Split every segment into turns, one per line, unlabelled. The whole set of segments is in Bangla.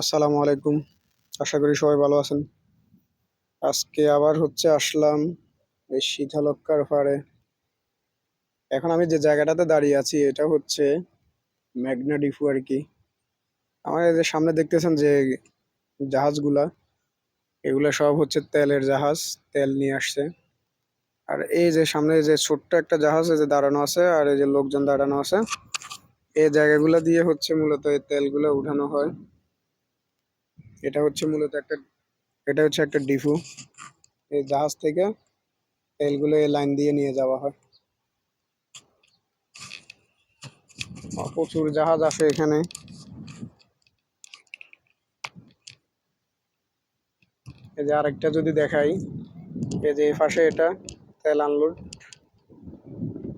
আসসালামু আলাইকুম। আশা করি সবাই ভালো আছেন। আজকে আবার হচ্ছে আসলাম এই শীতলক্কার পাড়ে। এখন আমি যে জায়গাটাতে দাঁড়িয়ে আছি, এটা হচ্ছে ম্যাগনা ডিফু আর কি। আমার যে সামনে দেখতেছেন যে জাহাজগুলা, এগুলো সব হচ্ছে তেলের জাহাজ, তেল নিয়ে আসছে। আর এই যে সামনে যে ছোট্ট একটা জাহাজ যে দাঁড়ানো আছে, আর এই যে লোকজন দাঁড়ানো আছে, এই জায়গাগুলো দিয়ে হচ্ছে মূলত এই তেলগুলো উঠানো হয়। এটা হচ্ছে মূলত একটা, এটা হচ্ছে একটা ডিফু। এই জাহাজ থেকে তেলগুলো এই লাইন দিয়ে নিয়ে যাওয়া হয়। প্রচুর জাহাজ আছে এখানে। এই যে আরেকটা যদি দেখাই, এই যে এই পাশে এটা তেল আনলোড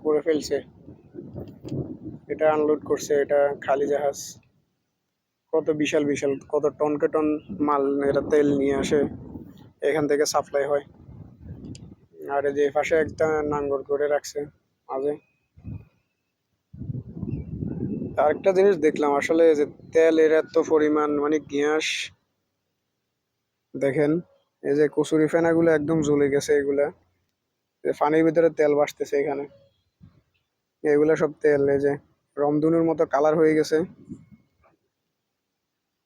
করে ফেলছে। এটা আনলোড করছে এটা খালি জাহাজ। কত বিশাল বিশাল, কত টনকে টন মাল এটা তেল নিয়ে আসে, এখান থেকে সাপ্লাই হয়। আর যে পাশে একটা নাঙ্গর করে রাখছে মাঝে। আরেকটা জিনিস দেখলাম, আসলে যে তেল এর এত পরিমাণ মানে গ্যাস, দেখেন, এই যে কচুরি ফেনাগুলো একদম জ্বলে গেছে এগুলা। পানির ভিতরে তেল ভাসতেছে এখানে। এগুলা সব তেল, এই যে রমধনুর মতো কালার হয়ে গেছে।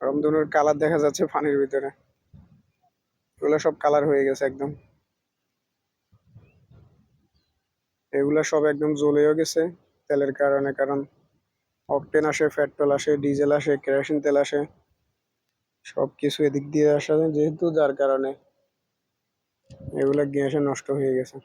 রমধনুর কালার দেখা যাচ্ছে পানির ভিতরে। এগুলো সব কালার হয়ে গেছে একদম। এগুলা সব একদম জ্বলেও গেছে, তেলের কারণে, কারণ অকটেন আসে পেট্রোল আসে ডিজেল আসে, কেরোসিন তেল আসে। সব কিছু এদিক দিয়ে আসে, যেহেতু যার কারণে এগুলা গ্যাসে নষ্ট হয়ে গেছে।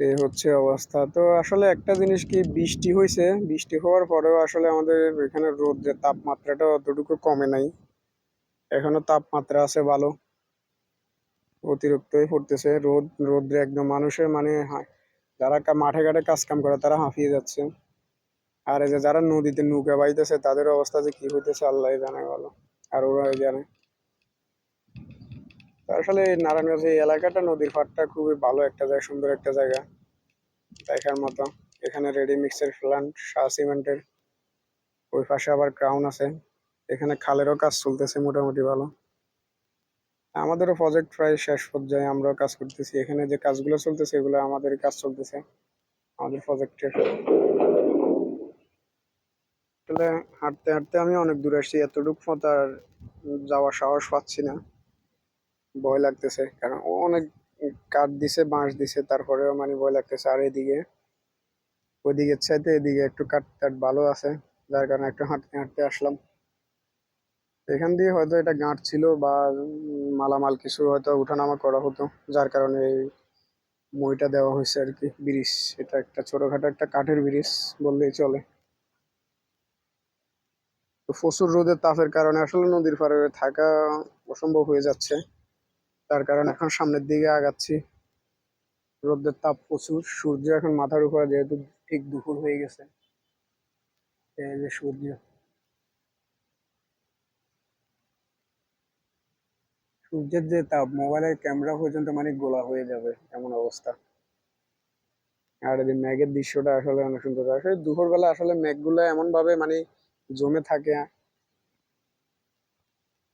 এই হচ্ছে অবস্থা। তো আসলে একটা জিনিস কি বৃষ্টি হয়েছে বৃষ্টি হওয়ার পরেও আসলে আমাদের এখানে রোদের তাপমাত্রাটা অতটুকু কমে নাই। এখনও তাপমাত্রা আছে ভালো। অতিরিক্তই পড়তেছে। রোদ, রোদ্রে একদম মানুষের মানে যারা মাঠে ঘাটে কাজ কাম করে তারা হাঁফিয়ে যাচ্ছে। আর এই যে যারা নদীতে নৌকা বাইতেছে, তাদের অবস্থা যে কি হইতেছে আল্লাহ জানে ভালো। আর ওরাই জানে। আসলে নারায়ণগঞ্জ এই এলাকাটা, নদীর পাড়টা খুবই ভালো একটা জায়গা, সুন্দর একটা জায়গা। দেখার মতো। এখানে রেডি মিক্সের প্ল্যান্ট শাহ সিমেন্টের। ওই পাশে আবার ক্রাউন আছে। এখানে খালেরও কাজ চলতেছে মোটামুটি ভালো। আমাদেরও প্রজেক্ট প্রায় শেষ পর্যায়ে, আমরাও কাজ করতেছি। এখানে যে কাজগুলো চলতেছে, এগুলো আমাদের কাজ চলতেছে। আমাদের প্রজেক্টের আসলে হাঁটতে হাঁটতে আমি অনেক দূরে আসছি। এতটুকু মতো আর যাওয়ার সাহস পাচ্ছি না। ভয় লাগতেছে। কারণ ও অনেক কাঠ দিছে, বাঁশ দিছে, তারপরেও মানে ভয় লাগতেছে। আর এদিকে ওইদিকের চাইতে এদিকে একটু কাঠ টাট ভালো আছে, যার কারণে একটু হাঁটতে হাঁটতে আসলাম। এখান দিয়ে হয়তো এটা গাঁট ছিল বা মালামাল কিছু হয়তো উঠানামা করা হতো, যার কারণে এই মইটা দেওয়া হয়েছে আর কি, ব্রিজ। এটা একটা ছোটখাটো একটা কাঠের ব্রিজ বললেই চলে। তো প্রচুর রোদের তাপের কারণে আসলে নদীর পাড়ে থাকা অসম্ভব হয়ে যাচ্ছে। তার কারণে এখন সামনের দিকে আগাচ্ছি। রোদের তাপ প্রচুর, সূর্য এখন মাথার উপরে যেহেতু ঠিক দুপুর হয়ে গেছে। এই যে সূর্য। সূর্যের যে তাপ, মোবাইলের ক্যামেরা পর্যন্ত মানে গোলা হয়ে যাবে এমন অবস্থা। আর এই মেঘের দৃশ্যটা আসলে অনেক সুন্দর। আসলে দুপুরবেলা আসলে মেঘগুলো এমন ভাবে মানে জমে থাকে,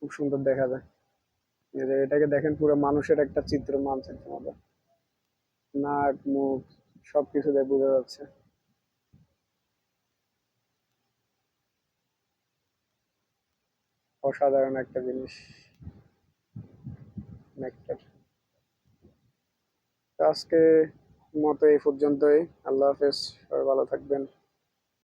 খুব সুন্দর দেখা যায়। এটাকে দেখেন পুরো মানুষের একটা চিত্র মানচিত্র মতো নাক, মুখ, সবকিছু দিয়ে বোঝা যাচ্ছে। অসাধারণ একটা জিনিস। আজকে মতো এই পর্যন্তই। আল্লাহ হাফেজ। সবাই ভালো থাকবেন।